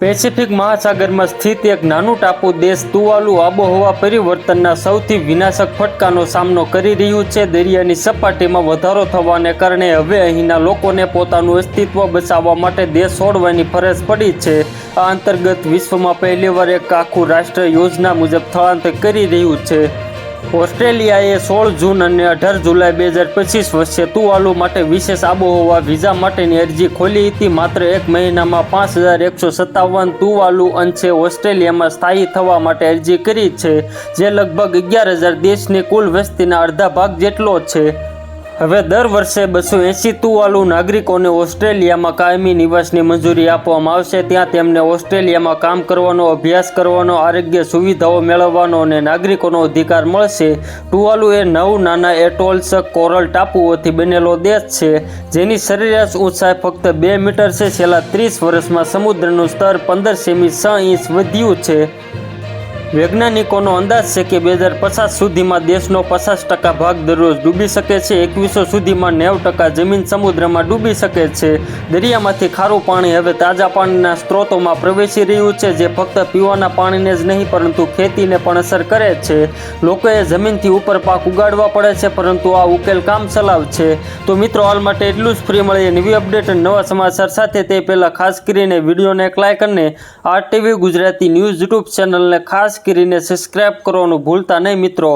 Pacific મહાસાગરમાં સ્થિત એક નાનું ટાપુ દેશ તુવાલુ આબોહવા પરિવર્તનના સૌથી વિનાશક ફટકાનો સામનો કરી રહ્યું છે. દરિયાની સપાટીમાં વધારો થવાને કારણે હવે અહીંના લોકોને પોતાનું અસ્તિત્વ બચાવવા માટે દેશ છોડવાની ફરજ પડી છે. આ અંતર્ગત વિશ્વમાં પહેલીવાર એક આખું રાષ્ટ્ર યોજના મુજબ સ્થળાંતર કરી રહ્યું છે. ઓસ્ટ્રેલિયાએ સોળ જૂન અને અઢાર જુલાઈ બે હજાર પચીસ વચ્ચે તુવાલુ માટે વિશેષ આબોહવા વિઝા માટેની અરજી ખોલી હતી. માત્ર એક મહિનામાં પાંચ હજાર એકસો સત્તાવન તુવાલુ અંશે ઓસ્ટ્રેલિયામાં સ્થાયી થવા માટે અરજી કરી છે, જે લગભગ અગિયાર હજાર દેશની કુલ વસ્તીના અડધા ભાગ જેટલો છે. હવે દર વર્ષે બસો એંસી તુવાલુ નાગરિકોને ઓસ્ટ્રેલિયામાં કાયમી નિવાસની મંજૂરી આપવામાં આવશે. ત્યાં તેમને ઓસ્ટ્રેલિયામાં કામ કરવાનો, અભ્યાસ કરવાનો, આરોગ્ય સુવિધાઓ મેળવવાનો અને નાગરિકોનો અધિકાર મળશે. ટુવાલુ એ નવ નાના એટોલ્સ કોરલ ટાપુઓથી બનેલો દેશ છે, જેની સરેરાશ ઊંચાઈ ફક્ત બે મીટર છે. છેલ્લા ત્રીસ વર્ષમાં સમુદ્રનું સ્તર પંદર સેમી છ ઇંચ વધ્યું છે. વૈજ્ઞાનિકોનો અંદાજ છે કે બે હજાર પચાસ સુધીમાં દેશનો પચાસ ટકા ભાગ દરરોજ ડૂબી શકે છે. એકવીસો સુધીમાં નેવ ટકા જમીન સમુદ્રમાં ડૂબી શકે છે. દરિયામાંથી ખારું પાણી હવે તાજા પાણીના સ્ત્રોતોમાં પ્રવેશી રહ્યું છે, જે ફક્ત પીવાના પાણીને જ નહીં, પરંતુ ખેતીને પણ અસર કરે છે. લોકોએ જમીનથી ઉપર પાક ઉગાડવા પડે છે, પરંતુ આ ઉકેલ કામ ચલાવ છે. તો મિત્રો, હાલ માટે એટલું જ. ફ્રી મળીએ નવી અપડેટ અને નવા સમાચાર સાથે. તે પહેલાં ખાસ કરીને વિડીયોને એક લાઇક અને R TV Gujarati News YouTube ચેનલને ખાસ કરીને સબસ્ક્રાઈબ કરવાનું ભૂલતા નહીં મિત્રો.